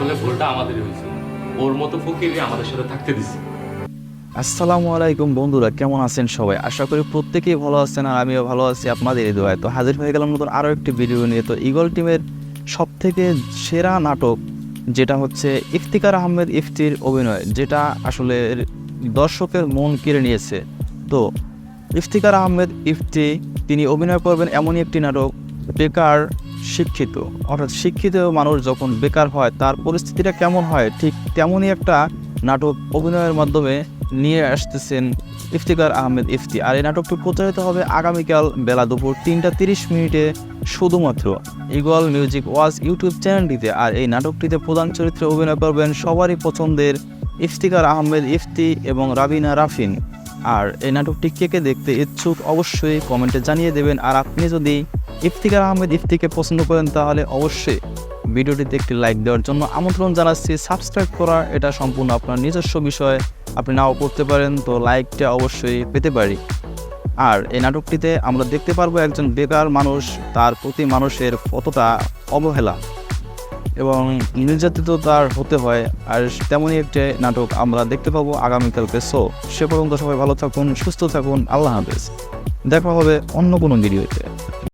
আসলে ভুলটা আমাদেরই হয়েছিল ওর মতো ফকিরই আমাদের সাথে থাকতে দিছে। আসসালামু আলাইকুম বন্ধুরা, কেমন আছেন সবাই? আশা করি প্রত্যেকেই ভালো আছেন আর আমিও ভালো আছি আপনাদের দোয়ায়। তো হাজির হয়ে গেলাম নতুন আরও একটি ভিডিও নিয়ে। তো ইগল টিমের সব থেকে সেরা নাটক যেটা হচ্ছে ইফতিকার আহমেদ ইফতির অভিনয়, যেটা আসলে দর্শকের মন কেড়ে নিয়েছে। তো ইফতিকার আহমেদ ইফতি, তিনি অভিনয় করবেন এমনই একটি নাটক, বেকার শিক্ষিত। অর্থাৎ শিক্ষিত মানুষ যখন বেকার হয়, তার পরিস্থিতিটা কেমন হয়? ঠিক তেমনই একটা নাটক অভিনয়ের মাধ্যমে নিয়ে আসতেছেন ইফতিকার আহমেদ ইফতি। আর এই নাটকটি প্রচারিত হবে আগামীকাল বেলা দুপুর তিনটা তিরিশ মিনিটে শুধুমাত্র ইগল মিউজিক ওয়াজ ইউটিউব চ্যানেলটিতে। আর এই নাটকটিতে প্রধান চরিত্রে অভিনয় করবেন সবারই পছন্দের ইফতিকার আহমেদ ইফতি এবং রাবিনা রাফিন। আর এই নাটকটি কে কে দেখতে ইচ্ছুক অবশ্যই কমেন্টে জানিয়ে দেবেন। আর আপনি যদি ইফতিকার আহমেদ ইফতিকে পছন্দ করেন, তাহলে অবশ্যই ভিডিওটিতে একটি লাইক দেওয়ার জন্য আমন্ত্রণ জানাচ্ছি। সাবস্ক্রাইব করা এটা সম্পূর্ণ আপনার নিজস্ব বিষয়। আপনি নাও করতে পারেন, তো লাইকটা অবশ্যই পেতে পারি। আর এই নাটকটিতে আমরা দেখতে পারব একজন বেকার মানুষ, তার প্রতি মানুষের কতটা অবহেলা এবং নির্যাতিত তার হতে হয়। আর তেমনই একটি নাটক আমরা দেখতে পাবো আগামীকালকে সো সে পর্যন্ত সবাই ভালো থাকুন, সুস্থ থাকুন, আল্লাহ হাফেজ। দেখা হবে অন্য কোনো ভিডিওতে।